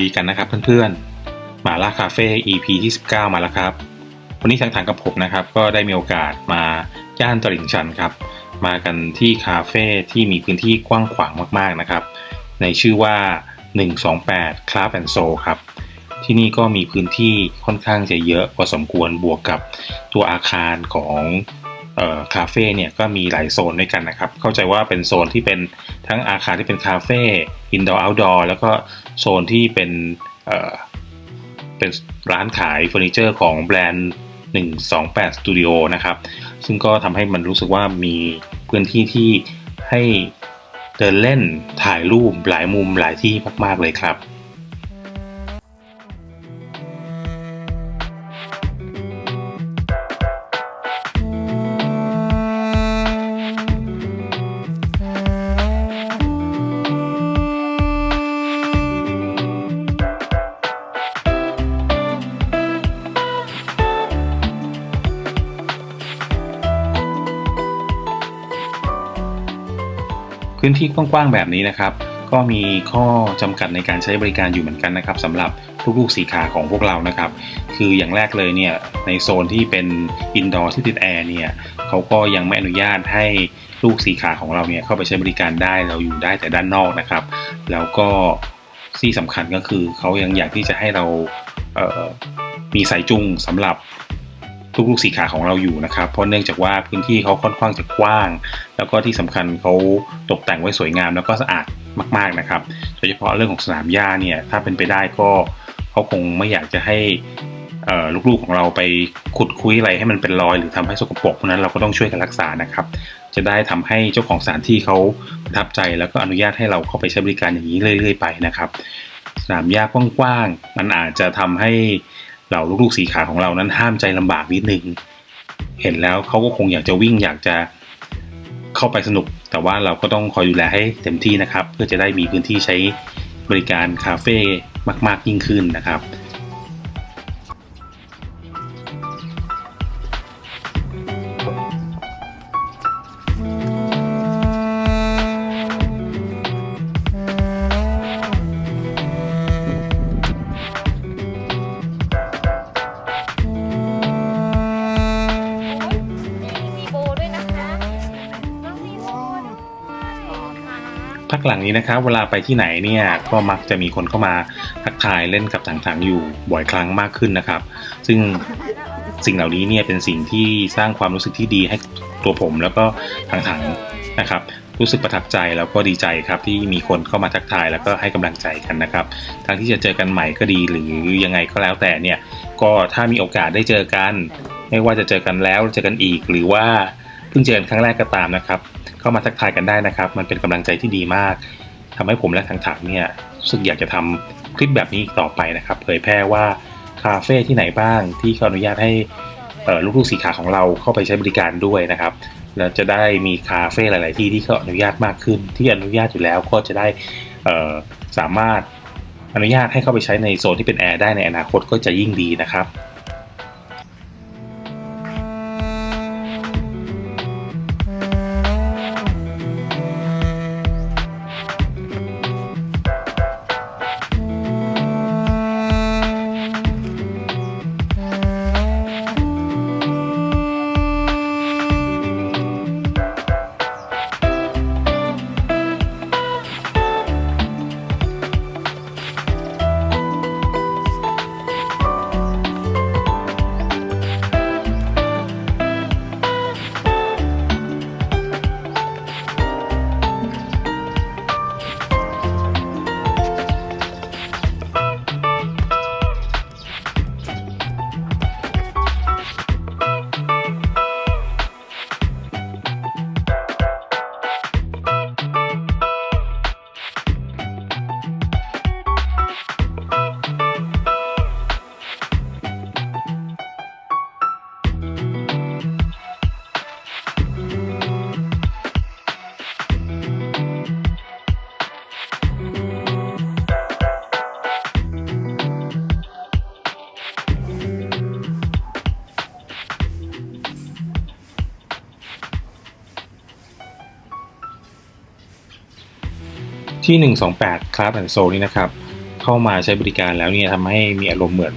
ดีกันนะครับเพื่อนๆหมาล่าคาเฟ่ EP ที่19 มาแล้วครับ วันนี้ทางทางกับผมนะครับ ก็ได้มีโอกาสมาย่านตลิ่งชันครับ มากันที่คาเฟ่ที่มีพื้นที่กว้างขวางมากๆนะครับ ในชื่อว่า 128 Club and Soul ครับ ที่นี่ก็มีพื้นที่ค่อนข้างจะเยอะพอสมควรบวกกับตัวอาคารของคาเฟ่เนี่ยก็มีหลายโซนด้วยกันนะครับ เข้าใจว่าเป็นโซนที่เป็นทั้งอาคารที่เป็นคาเฟ่อินดอร์เอาท์ดอร์แล้วก็ โซนที่เป็นเอ่อเป็นร้านขายเฟอร์นิเจอร์ของแบรนด์ 128 Studio นะครับ ซึ่งก็ทำให้มันรู้สึกว่ามีพื้นที่ที่ให้เดินเล่นถ่ายรูปหลายมุมหลายที่มาก ๆ เลยครับ พื้นที่กว้างๆแบบนี้นะครับ ก็มีข้อจำกัดในการใช้บริการอยู่เหมือนกันนะครับสำหรับลูกๆสีขาของพวกเรานะครับ คืออย่างแรกเลยเนี่ยในโซนที่เป็นอินดอร์ที่ติดแอร์เนี่ยเขาก็ยังไม่อนุญาตให้ลูกสีขาของเราเนี่ยเข้าไปใช้บริการได้เราอยู่ได้แต่ด้านนอกนะครับ แล้วก็ที่สำคัญก็คือเขายังอยากที่จะให้เราเอ่อมีสายจุงสำหรับ ลูกๆสีขาของเราอยู่นะครับ เพราะเนื่องจากว่าพื้นที่เขาค่อนข้างจะกว้าง แล้วก็ที่สำคัญเขาตกแต่งไว้สวยงามแล้วก็สะอาดมาก ๆนะครับ โดยเฉพาะเรื่องของสนามหญ้าเนี่ยถ้าเป็นไปได้ก็เขาคงไม่อยากจะให้ลูกๆของเราไปขุดคุยอะไรให้มันเป็นรอยหรือทำให้สกปรกเพราะนั้นเราก็ต้องช่วยกันรักษานะครับ จะได้ทำให้เจ้าของสถานที่เขาประทับใจแล้วก็อนุญาตให้เราเข้าไปใช้บริการอย่างนี้เรื่อย ๆ ไปนะครับ สนามหญ้ากว้างๆมันอาจจะทำให้ เหล่าลูกๆสีขาของเรานั้นห้ามใจลำบากนิดนึง เห็นแล้วเขาก็คงอยากจะวิ่งอยากจะเข้าไปสนุก แต่ว่าเราก็ต้องคอยดูแลให้เต็มที่นะครับ เพื่อจะได้มีพื้นที่ใช้บริการคาเฟ่มาก ๆยิ่งขึ้นนะครับ นี้นะครับเวลาไปที่ไหนเนี่ยก็มักจะมีคนเข้ามาทักทายเล่นกับถังๆอยู่บ่อยครั้งมากขึ้นนะครับ ซึ่งสิ่งเหล่านี้เนี่ยเป็นสิ่งที่สร้างความรู้สึกที่ดีให้ตัวผมแล้วก็ถังๆนะครับรู้สึกประทับใจแล้วก็ดีใจครับที่มีคนเข้ามาทักทายแล้วก็ให้กำลังใจกันนะครับทั้งที่จะเจอกันใหม่ก็ดีหรือยังไงก็แล้วแต่เนี่ยก็ถ้ามีโอกาสได้เจอกัน ไม่ว่าจะเจอกันแล้วเจอกันอีก หรือว่าเพิ่งเจอกันครั้งแรกก็ตามนะครับ เข้ามาทักทายกันได้นะครับ มันเป็นกำลังใจที่ดีมากทำให้ผมและทางถังเนี่ยรู้สึกอยากจะทำคลิปแบบนี้อีกต่อไปนะครับ เผยแพร่ว่าคาเฟ่ที่ไหนบ้างที่เขาอนุญาตให้ลูกๆสีขาของเราเข้าไปใช้บริการด้วยนะครับแล้วจะได้มีคาเฟ่หลาย ๆ ที่ที่เขาอนุญาตมากขึ้น ที่อนุญาตอยู่แล้วก็จะได้สามารถอนุญาตให้เข้าไปใช้ในโซนที่เป็นแอร์ได้ในอนาคตก็จะยิ่งดีนะครับ ที่ 128 Club and Soul นี่นะครับ เข้ามาใช้บริการแล้วเนี่ยทำให้มีอารมณ์เหมือน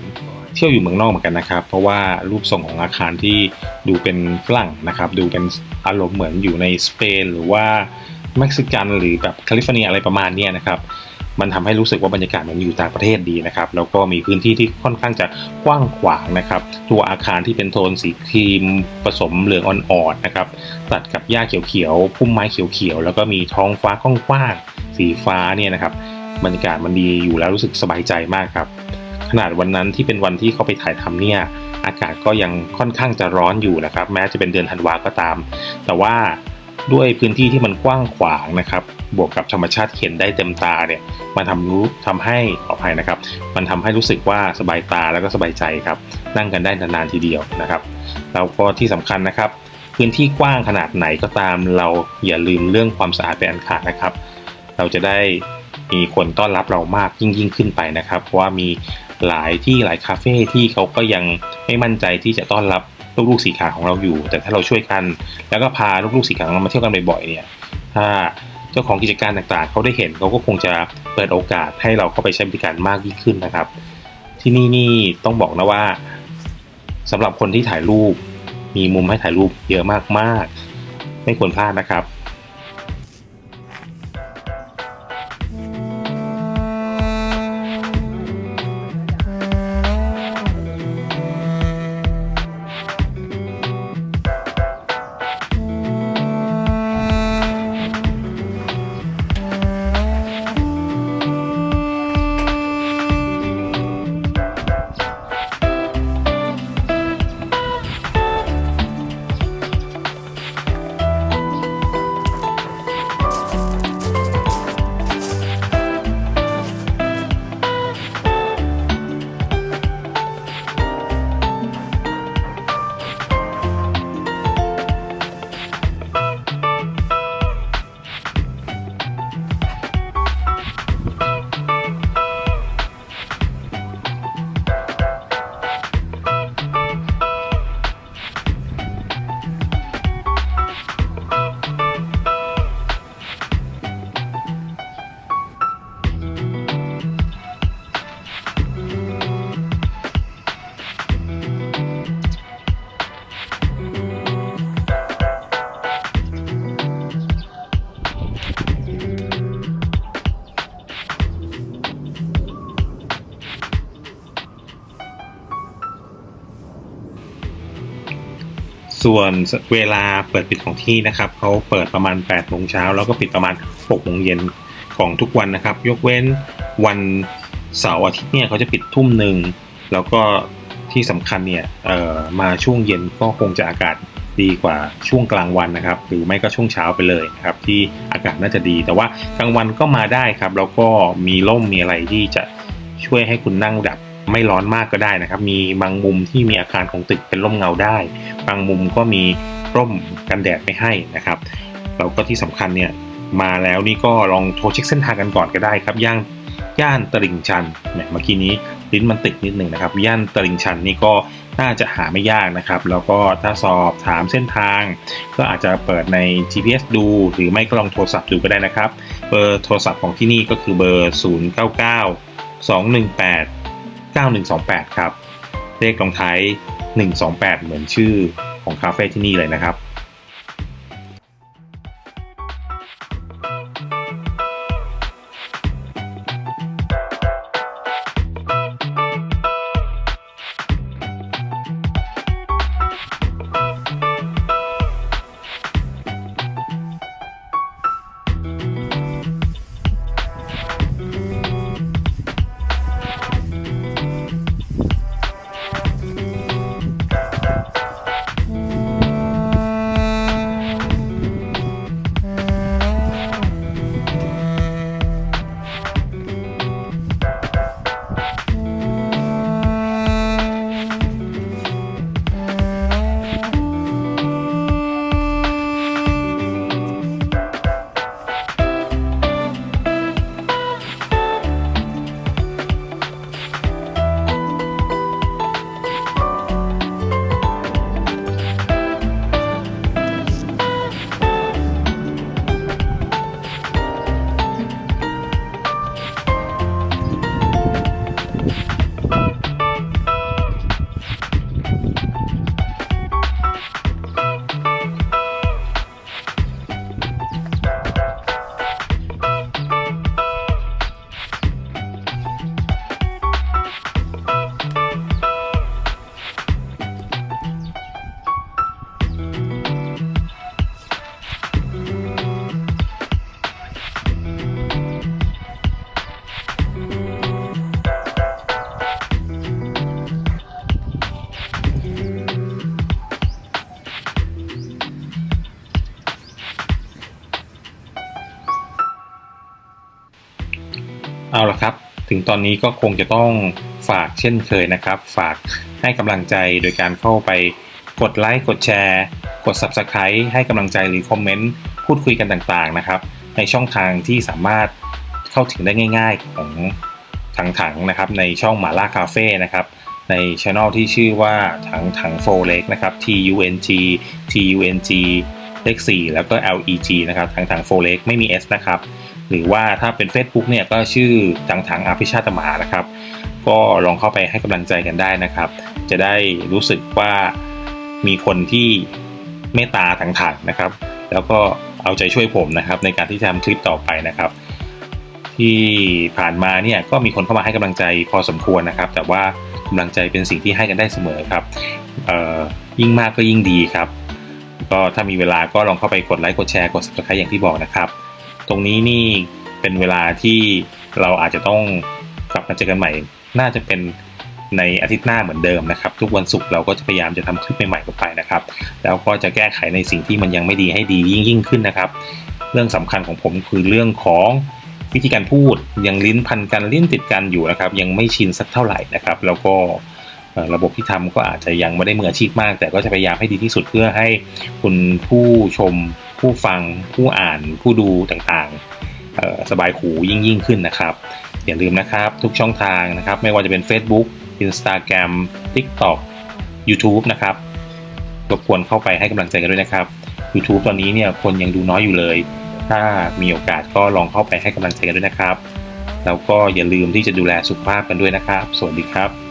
เที่ยวอยู่เมืองนอกเหมือนกันนะครับ เพราะว่ารูปทรงของอาคารที่ดูเป็นฝรั่งนะครับ ดูเป็นอารมณ์เหมือนอยู่ในสเปนหรือว่าเม็กซิกันหรือแบบแคลิฟอร์เนียอะไรประมาณนี้นะครับ มันทำให้รู้สึกว่าบรรยากาศมันอยู่ต่างประเทศดีนะครับ แล้วก็มีพื้นที่ที่ค่อนข้างจะกว้างขวางนะครับ ตัวอาคารที่เป็นโทนสีครีมผสมเหลืองอ่อนๆนะครับ ตัดกับหญ้าเขียวๆ พุ่มไม้เขียวๆ แล้วก็มีท้องฟ้ากว้างๆ สีฟ้าเนี่ยนะครับบรรยากาศมันดีอยู่แล้วรู้สึกสบายใจมากครับ ขนาดวันนั้นที่เป็นวันที่เขาไปถ่ายทำเนี่ยอากาศก็ยังค่อนข้างจะร้อนอยู่นะครับ แม้จะเป็นเดือนธันวาก็ตาม แต่ว่าด้วยพื้นที่ที่มันกว้างขวางนะครับ บวกกับธรรมชาติเห็นได้เต็มตาเนี่ยมันทำรู้ทำให้ขออภัยนะครับ มันทำให้รู้สึกว่าสบายตาแล้วก็สบายใจครับ นั่งกันได้นานๆทีเดียวนะครับแล้วก็ที่สำคัญนะครับ พื้นที่กว้างขนาดไหนก็ตามเราอย่าลืมเรื่องความสะอาดเป็นอันขาดนะครับ เราจะได้มีคนต้อนรับเรามากยิ่งยิ่งขึ้นไปนะครับ เพราะว่ามีหลายที่หลายคาเฟ่ที่เขาก็ยังไม่มั่นใจที่จะต้อนรับลูกๆสีขาของเราอยู่ แต่ถ้าเราช่วยกัน แล้วก็พาลูกๆสีขาของเรามาเที่ยวกันบ่อยๆเนี่ยถ้าเจ้าของกิจการต่างๆ เขาได้เห็นเขาก็คงจะเปิดโอกาสให้เราเข้าไปใช้บริการมากยิ่งขึ้นนะครับ ที่นี่นี่ต้องบอกนะว่าสำหรับคนที่ถ่ายรูป มีมุมให้ถ่ายรูปเยอะมากๆ ไม่ควรพลาดนะครับ ส่วนเวลาเปิดปิดของที่นะครับเขาเปิดประมาณ8โมงเช้าแล้วก็ปิดประมาณ6โมงเย็นของทุกวันนะครับ ยกเว้นวันเสาร์อาทิตย์เนี่ยเขาจะปิดทุ่มหนึ่งแล้วก็ที่สำคัญเนี่ยมาช่วงเย็นก็คงจะอากาศดีกว่าช่วงกลางวันนะครับ หรือไม่ก็ช่วงเช้าไปเลยนะครับ ที่อากาศน่าจะดี แต่ว่ากลางวันก็มาได้ครับ แล้วก็มีร่มมีอะไรที่จะช่วยให้คุณนั่งแบบ ไม่ร้อนมากก็ได้นะครับ มีบางมุมที่มีอาคารของตึกเป็นร่มเงาได้ บางมุมก็มีร่มกันแดดไม่ให้นะครับแล้วก็ที่สำคัญเนี่ยมาแล้วนี่ก็ลองโทรเช็คเส้นทางกันก่อนก็ได้ครับย่างย่านตลิ่งชันแหมเมื่อกี้นี้ลิ้นมันติดนิดหนึ่งนะครับ ย่านตลิ่งชันนี่ก็น่าจะหาไม่ยากนะครับ แล้วก็ถ้าสอบถามเส้นทาง ก็อาจจะเปิดใน GPS ดู หรือไม่ก็ลองโทรศัพท์ดูก็ได้นะครับ เบอร์โทรศัพท์ของที่นี่ก็คือเบอร์ 099 218 9128 ครับ เลขลงท้าย 128 เหมือนชื่อของคาเฟ่ที่นี่เลยนะครับ ตอนนี้ก็คงจะต้องฝากเช่นเคยนะครับ ฝากให้กำลังใจโดยการเข้าไปกดไลค์กดแชร์ กด Subscribe ให้กำลังใจหรือคอมเมนต์พูดคุยกันต่างๆนะครับ ในช่องทางที่สามารถเข้าถึงได้ง่าย ๆของถังถังๆนะครับ ในช่องหมาล่าคาเฟ่นะครับในช่องที่ชื่อว่าถังถังโฟเล็กนะครับ T U N G T U N G เลข4แล้วก็ L E G นะครับถังถังโฟเล็กไม่มี S นะครับ หรือว่าถ้าเป็น Facebook เนี่ยก็ชื่อถังถังอภิชาตหมานะครับ ก็ลองเข้าไปให้กำลังใจกันได้นะครับ จะได้รู้สึกว่ามีคนที่เมตตาถังถังนะครับ แล้วก็เอาใจช่วยผมนะครับ ในการที่จะทำคลิปต่อไปนะครับ ที่ผ่านมาเนี่ยก็มีคนเข้ามาให้กำลังใจพอสมควรนะครับ แต่ว่ากำลังใจเป็นสิ่งที่ให้กันได้เสมอครับยิ่งมากก็ยิ่งดีครับ ก็ถ้ามีเวลาก็ลองเข้าไปกดไลค์กดแชร์กด subscribe อย่างที่บอกนะครับ ตรงนี้นี่เป็นเวลาที่เราอาจจะต้องกลับมาเจอกันใหม่ น่าจะเป็นในอาทิตย์หน้าเหมือนเดิมนะครับ ทุกวันศุกร์เราก็จะพยายามจะทำคลิปใหม่ๆกันไปนะครับ แล้วก็จะแก้ไขในสิ่งที่มันยังไม่ดีให้ดียิ่งยิ่งขึ้นนะครับ เรื่องสำคัญของผมคือเรื่องของวิธีการพูดยังลิ้นพันกันลิ้นติดกันอยู่นะครับ ยังไม่ชินสักเท่าไหร่นะครับ แล้วก็ระบบที่ทำก็อาจจะยังไม่ได้มืออาชีพมาก แต่ก็จะพยายามให้ดีที่สุดเพื่อให้คุณผู้ชม ผู้ฟังผู้อ่านผู้ดูต่างๆ สบายหูยิ่งยิ่งขึ้นนะครับ อย่าลืมนะครับทุกช่องทางนะครับ ไม่ว่าจะเป็น Facebook Instagram TikTok YouTube นะครับรบกวนเข้าไปให้กำลังใจกันด้วยนะครับ YouTube ตอนนี้เนี่ยคนยังดูน้อยอยู่เลย ถ้ามีโอกาสก็ลองเข้าไปให้กำลังใจกันด้วยนะครับ แล้วก็อย่าลืมที่จะดูแลสุขภาพกันด้วยนะครับ สวัสดีครับ